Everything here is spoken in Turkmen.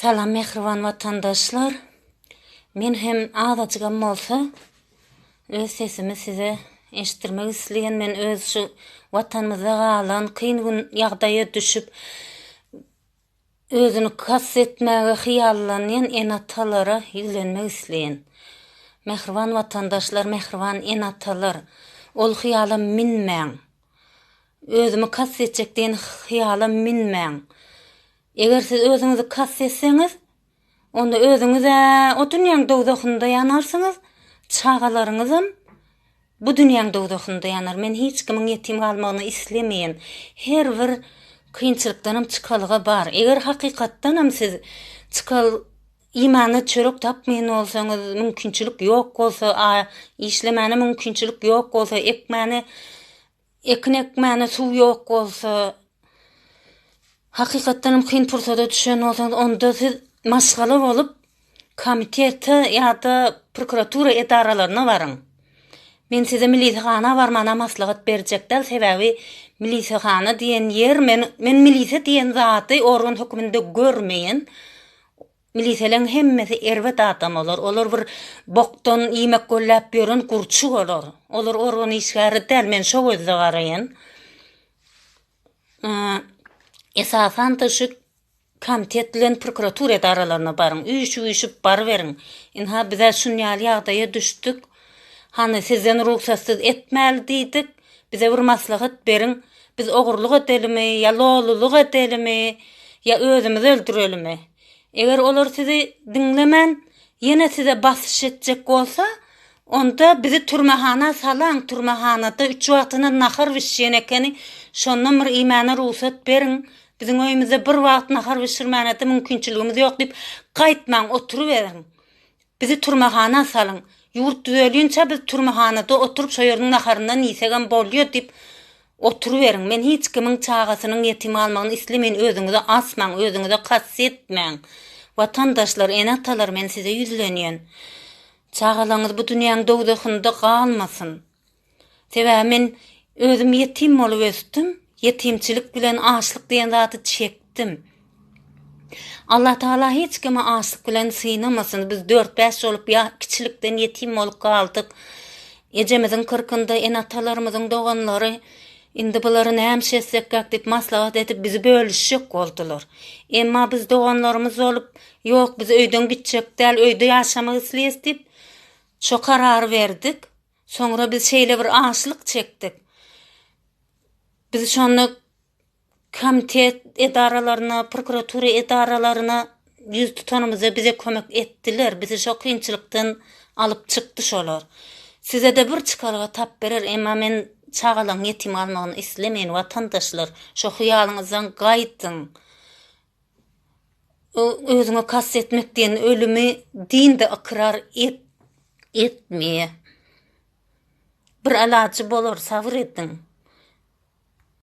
Salam mehriban vatandaşlar. Men hem ağdaçygam bolsa öz sesimi size eşitdirmek isleyen men öz şu vatanymyza galan kyn gün ýagdaýa düşüp özüni kas etmäge hyýallanýan enatalara ýüzlenmek isleyen. Mehriban vatandaşlar, mehriban enatalar, ol hyýala minmäň. Özümi. Eger siz özüňizi kas etseňiz, onda özüňize o dünýäň dowdakynda ýanarsyňyz, çagalaryňyzam bu dünýäň dowdakynda ýanar. Men hiç kimin ýetim galmagyny islemeýän. Her bir kynçylykdanam çykalyga bar. Eger hakykatdanam siz çykal imany çörek tapmaýan bolsaňyz, mümkinçilik ýok bolsa, a işlemäne mümkinçilik ýok bolsa, ekmäni ekin suw ýok bolsa, hakikatdan kyn pursada düşen olsanız onda siz maşgala bolup komitete ýa-da prokuratura edaralaryna baryň. Men size milisahana barmana maslahat berjekdär sebäbi milisahana diýen ýer men men milise diýen zaty organ hökmünde görmeýän. Miliselen hemmesi erwet adam olar. Olar bir bokdan iýmek kollap beren gurçuk olar. Olar organ işgäri däl men şo gözle garaýan. Esasan dışı komtetlen prokuratura da aralarına barın, üyüşü üyüşüp bar verin. İnha bize şünyalı yağdaya düştük. Hani sizden ruhsatsız etmeli dedik. Bize bir maslahat berin. Biz oğurluq edelimi, ya loluluq edelimi, ya özümüz öldürelimi. Eger olar sizi dinlemen, yine size basış edecek olsa, Onda bizi turmahana salan, turmahanada üç vaktini nahar vişyen ekeni, şondan bir imana ruhsat berin, Bizim öýümizde bir wagt nahar bişirmäne de mümkinçiligimiz ýok diýip gaýtmaň oturuwerin. Bizi turmahana salyň. Ýurt düzelýünçe biz turmahanada oturup şoýerniň naharından ýesegem bolýar diýip oturuwerin. Men hiç kimin çagasynyň ýetim almagyny islemen, özüňizi asmaň, özüňizi kassetmäň. Vatandaşlar, enatalar men size ýüzlenýän. Çağalaňyz bu dünýäň dogdahynda galmasyn. Sebäbi men özüm ýetim bolup ösdüm. Yetimçilik bilen açlyk diýen zaty çekdim. Allah Taala hiç kime açlyk bilen synamasyn. Biz 4-5 olup ya kiçilikden yetim bolup galdyk. Ejemizin kırkında en atalarymyzyň doganlary indi bulary näme şetsek gak maslahat edip bizi bölüşjek boldular. Emma biz doganlarymyz olup ýok biz öýden gitjek däl öýde ýaşamak isleýäs dip şo karar berdik. Soňra biz şeýle bir açlyk çekdik. Biz şonu komitet edaralarına, prokuratura edaralarına yüz tutanımıza bize kömek ettiler. Bizi şo kıyınçılıktan alıp çıktı şolar. Size de bir çıkalığa tap verir. Ema men çağalan yetim almağını islemeyin vatandaşlar. Şo hıyalınızdan gaydın. Özüne kas etmek diyen ölümü dinde akırar et, etmeye. Bir alacı bolor, sabır edin.